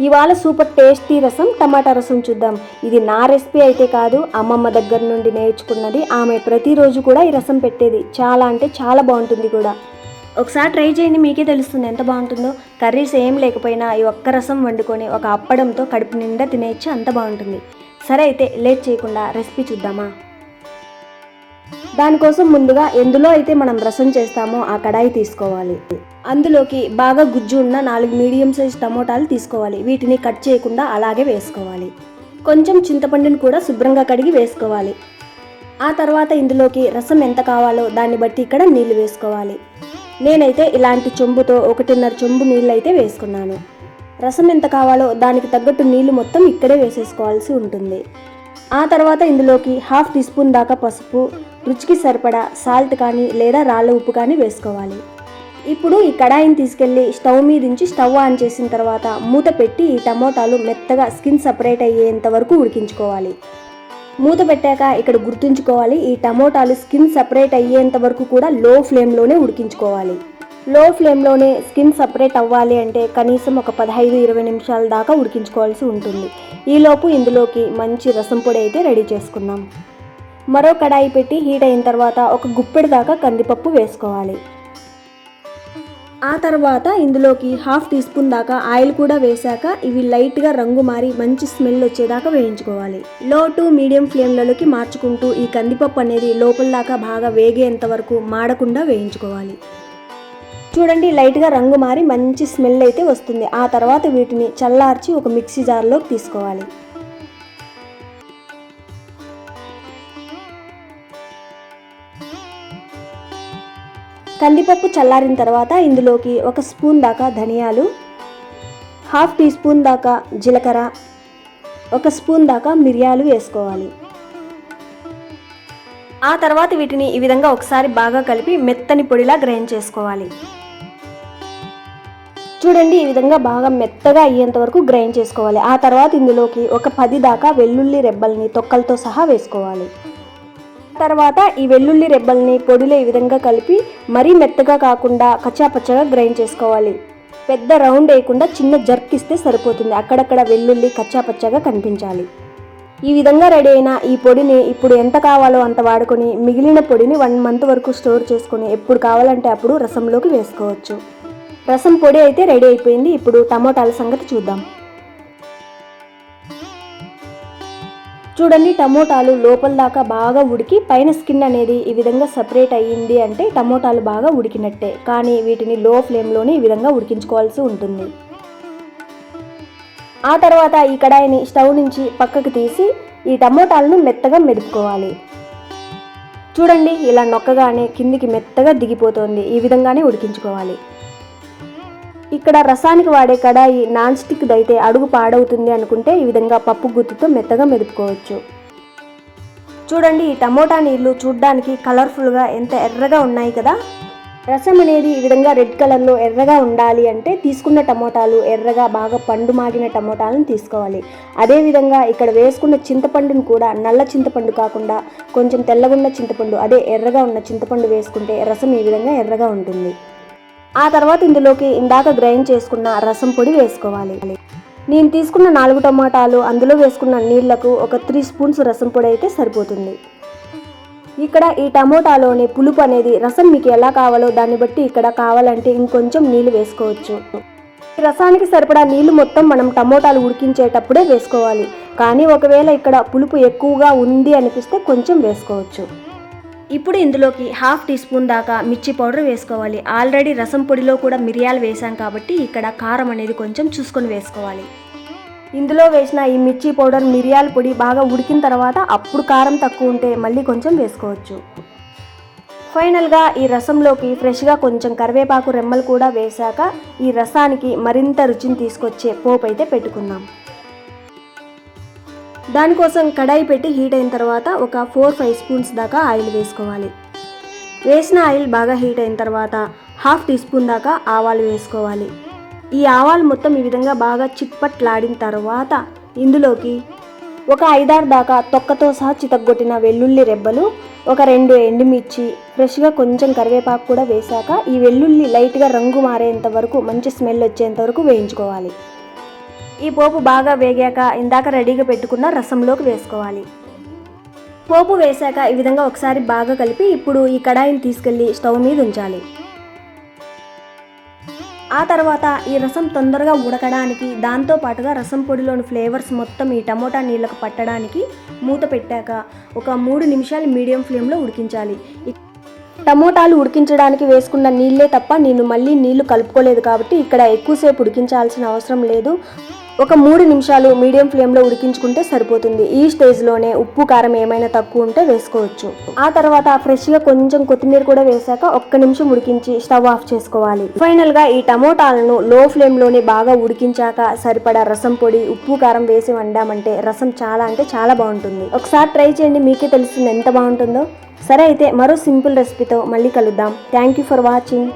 ఇవాళ super tasty రసం టమాటా రసం చూద్దాం. ఇది నా రెసిపీ అయితే కాదు అమ్మమ్మ దగ్గర నుండి నేర్చుకున్నది. ఆమె ప్రతిరోజు కూడా ఈ రసం పెట్టేది. చాలా అంటే చాలా బాగుంటుంది కూడా. ఒకసారి ట్రై చేయండి మీకే తెలుస్తుంది ఎంత బాగుంటుందో. కర్రీస్ ఏం లేకపోయినా ఈ ఒక్క రసం వండుకొని ఒక అప్పడంతో కడుపు నిండా తినేయచ్చు అంత బాగుంటుంది. సరే అయితే లేట్ చేయకుండా రెసిపీ చూద్దామా? దానికోసం ముందుగా ఎందులో అయితే మనం రసం చేస్తామో ఆ కడాయి తీసుకోవాలి. అందులోకి బాగా గుజ్జు ఉన్న నాలుగు మీడియం సైజ్ టమోటాలు తీసుకోవాలి. వీటిని కట్ చేయకుండా అలాగే వేసుకోవాలి. కొంచెం చింతపండుని కూడా శుభ్రంగా కడిగి వేసుకోవాలి. ఆ తర్వాత ఇందులోకి రసం ఎంత కావాలో దాన్ని బట్టి ఇక్కడ నీళ్ళు వేసుకోవాలి. నేనైతే ఇలాంటి చెంబుతో ఒకటిన్నర చెంబు నీళ్ళు అయితే వేసుకున్నాను. రసం ఎంత కావాలో దానికి తగ్గట్టు నీళ్ళు మొత్తం ఇక్కడే వేసేసుకోవాల్సి ఉంటుంది. ఆ తర్వాత ఇందులోకి హాఫ్ టీ స్పూన్ దాకా పసుపు రుచికి సరిపడా సాల్ట్ కానీ లేదా రాళ్ళ ఉప్పు కానీ వేసుకోవాలి. ఇప్పుడు ఈ కడాయిని తీసుకెళ్ళి స్టవ్ మీద నుంచి స్టవ్ ఆన్ చేసిన తర్వాత మూత పెట్టి ఈ టమోటాలు మెత్తగా స్కిన్ సపరేట్ అయ్యేంత వరకు ఉడికించుకోవాలి. మూత పెట్టాక ఇక్కడ గుర్తుంచుకోవాలి ఈ టమోటాలు స్కిన్ సపరేట్ అయ్యేంత వరకు కూడా లో ఫ్లేమ్లోనే ఉడికించుకోవాలి. లో ఫ్లేమ్లోనే స్కిన్ సపరేట్ అవ్వాలి అంటే కనీసం ఒక పదహైదు ఇరవై నిమిషాల దాకా ఉడికించుకోవాల్సి ఉంటుంది. ఈలోపు ఇందులోకి మంచి రసం పొడి అయితే రెడీ చేసుకుందాం మరో కడాయి పెట్టి హీట్ అయిన తర్వాత ఒక గుప్పెడు దాకా కందిపప్పు వేసుకోవాలి. ఆ తర్వాత ఇందులోకి హాఫ్ టీ స్పూన్ దాకా ఆయిల్ కూడా వేశాక ఇవి లైట్గా రంగు మారి మంచి స్మెల్ వచ్చేదాకా వేయించుకోవాలి. లో టు మీడియం ఫ్లేమ్లలోకి మార్చుకుంటూ ఈ కందిపప్పు అనేది లోపల దాకా బాగా వేగేంత వరకు మాడకుండా వేయించుకోవాలి. చూడండి లైట్గా రంగు మారి మంచి స్మెల్ అయితే వస్తుంది. ఆ తర్వాత వీటిని చల్లార్చి ఒక మిక్సీ జార్లోకి తీసుకోవాలి. కందిపప్పు చల్లారిన తర్వాత ఇందులోకి ఒక స్పూన్ దాకా ధనియాలు హాఫ్ టీ స్పూన్ దాకా జీలకర్ర ఒక స్పూన్ దాకా మిరియాలు వేసుకోవాలి. ఆ తర్వాత వీటిని ఈ విధంగా ఒకసారి బాగా కలిపి మెత్తని పొడిలా గ్రైండ్ చేసుకోవాలి. చూడండి ఈ విధంగా బాగా మెత్తగా అయ్యేంత వరకు గ్రైండ్ చేసుకోవాలి. ఆ తర్వాత ఇందులోకి ఒక పది దాకా వెల్లుల్లి రెబ్బల్ని తొక్కలతో సహా వేసుకోవాలి. తర్వాత ఈ వెల్లుల్లి రెబ్బల్ని పొడిలో ఈ విధంగా కలిపి మరీ మెత్తగా కాకుండా కచ్చాపచ్చగా గ్రైండ్ చేసుకోవాలి. పెద్ద రౌండ్ వేయకుండా చిన్న జర్క్ ఇస్తే సరిపోతుంది. అక్కడక్కడ వెల్లుల్లి కచ్చాపచ్చగా కనిపించాలి. ఈ విధంగా రెడీ అయిన ఈ పొడిని ఇప్పుడు ఎంత కావాలో అంత వాడుకొని మిగిలిన పొడిని వన్ మంత్ వరకు స్టోర్ చేసుకొని ఎప్పుడు కావాలంటే అప్పుడు రసంలోకి వేసుకోవచ్చు. రసం పొడి అయితే రెడీ అయిపోయింది. ఇప్పుడు టమోటాల సంగతి చూద్దాం. చూడండి టమోటాలు లోపల దాకా బాగా ఉడికి పైన స్కిన్ అనేది ఈ విధంగా సపరేట్ అయ్యింది అంటే టమోటాలు బాగా ఉడికినట్టే. కానీ వీటిని లో ఫ్లేమ్లోనే ఈ విధంగా ఉడికించుకోవాల్సి ఉంటుంది. ఆ తర్వాత ఈ కడాయిని స్టవ్ నుంచి పక్కకు తీసి ఈ టమోటాలను మెత్తగా మెదుపుకోవాలి. చూడండి ఇలా నొక్కగానే కిందికి మెత్తగా దిగిపోతుంది. ఈ విధంగానే ఉడికించుకోవాలి. ఇక్కడ రసానికి వాడే కడాయి నాన్ స్టిక్ అయితే అడుగు పాడవుతుంది అనుకుంటే ఈ విధంగా పప్పు గుత్తితో మెత్తగా మెదుపుకోవచ్చు. చూడండి ఈ టమోటా నీళ్ళు చూడ్డానికి కలర్ఫుల్గా ఎంత ఎర్రగా ఉన్నాయి కదా. రసం అనేది ఈ విధంగా రెడ్ కలర్లో ఎర్రగా ఉండాలి అంటే తీసుకున్న టమోటాలు ఎర్రగా బాగా పండు మాగిన టమోటాలను తీసుకోవాలి. అదేవిధంగా ఇక్కడ వేసుకున్న చింతపండును కూడా నల్ల చింతపండు కాకుండా కొంచెం తెల్లగున్న చింతపండు అదే ఎర్రగా ఉన్న చింతపండు వేసుకుంటే రసం ఈ విధంగా ఎర్రగా ఉంటుంది. ఆ తర్వాత ఇందులోకి ఇందాక గ్రైండ్ చేసుకున్న రసం పొడి వేసుకోవాలి. నేను తీసుకున్న నాలుగు టమాటాలు అందులో వేసుకున్న నీళ్ళకు ఒక త్రీ స్పూన్స్ రసం పొడి అయితే సరిపోతుంది. ఇక్కడ ఈ టమోటాలోని పులుపు అనేది రసం మీకు ఎలా కావాలో దాన్ని బట్టి ఇక్కడ కావాలంటే ఇంకొంచెం నీళ్ళు వేసుకోవచ్చు. రసానికి సరిపడా నీళ్ళు మొత్తం మనం టమోటాలు ఉడికించేటప్పుడే వేసుకోవాలి. కానీ ఒకవేళ ఇక్కడ పులుపు ఎక్కువగా ఉంది అనిపిస్తే కొంచెం వేసుకోవచ్చు. ఇప్పుడు ఇందులోకి హాఫ్ టీ స్పూన్ దాకా మిర్చి పౌడర్ వేసుకోవాలి. ఆల్రెడీ రసం పొడిలో కూడా మిరియాలు వేసాం కాబట్టి ఇక్కడ కారం అనేది కొంచెం చూసుకొని వేసుకోవాలి. ఇందులో వేసిన ఈ మిర్చి పౌడర్ మిరియాల పొడి బాగా ఉడికిన తర్వాత అప్పుడు కారం తక్కువ ఉంటే మళ్ళీ కొంచెం వేసుకోవచ్చు. ఫైనల్గా ఈ రసంలోకి ఫ్రెష్గా కొంచెం కరివేపాకు రెమ్మలు కూడా వేశాక ఈ రసానికి మరింత రుచిని తీసుకొచ్చే పోపు అయితే పెట్టుకుందాం. దానికోసం కడాయి పెట్టి హీట్ అయిన తర్వాత ఒక ఫోర్ ఫైవ్ స్పూన్స్ దాకా ఆయిల్ వేసుకోవాలి. వేసిన ఆయిల్ బాగా హీట్ అయిన తర్వాత హాఫ్ టీ స్పూన్ దాకా ఆవాలు వేసుకోవాలి. ఈ ఆవాలు మొత్తం ఈ విధంగా బాగా చిట్పట్లాడిన తర్వాత ఇందులోకి ఒక ఐదారు దాకా తొక్కతో సహా చితగ్గొట్టిన వెల్లుల్లి రెబ్బలు ఒక రెండు ఎండుమిర్చి ఫ్రెష్గా కొంచెం కరివేపాకు కూడా వేశాక ఈ వెల్లుల్లి లైట్గా రంగు మారేంత వరకు మంచి స్మెల్ వచ్చేంత వరకు వేయించుకోవాలి. ఈ పోపు బాగా వేగాక ఇందాక రెడీగా పెట్టుకున్న రసంలోకి వేసుకోవాలి. పోపు వేశాక ఈ విధంగా ఒకసారి బాగా కలిపి ఇప్పుడు ఈ కడాయిని తీసుకెళ్ళి స్టవ్ మీద ఉంచాలి. ఆ తర్వాత ఈ రసం తొందరగా ఉడకడానికి దాంతో పాటుగా రసం పొడిలోని ఫ్లేవర్స్ మొత్తం ఈ టమోటా నీళ్ళకు పట్టడానికి మూత పెట్టాక ఒక మూడు నిమిషాలు మీడియం ఫ్లేమ్లో ఉడికించాలి. టమోటాలు ఉడికించడానికి వేసుకున్న నీళ్ళే తప్ప నేను మళ్ళీ నీళ్ళు కలుపుకోలేదు కాబట్టి ఇక్కడ ఎక్కువసేపు ఉడికించాల్సిన అవసరం లేదు. ఒక మూడు నిమిషాలు మీడియం ఫ్లేమ్లో ఉడికించుకుంటే సరిపోతుంది. ఈ స్టేజ్లోనే ఉప్పు కారం ఏమైనా తక్కువ ఉంటే వేసుకోవచ్చు. ఆ తర్వాత ఫ్రెష్గా కొంచెం కొత్తిమీర కూడా వేసాక ఒక్క నిమిషం ఉడికించి స్టవ్ ఆఫ్ చేసుకోవాలి. ఫైనల్గా ఈ టమోటాలను లో ఫ్లేమ్లోనే బాగా ఉడికించాక సరిపడా రసం పొడి ఉప్పు కారం వేసి వండామంటే రసం చాలా అంటే చాలా బాగుంటుంది. ఒకసారి ట్రై చేయండి మీకే తెలుస్తుంది ఎంత బాగుంటుందో. సరే అయితే మరో సింపుల్ రెసిపీతో మళ్ళీ కలుద్దాం. Thank you for watching.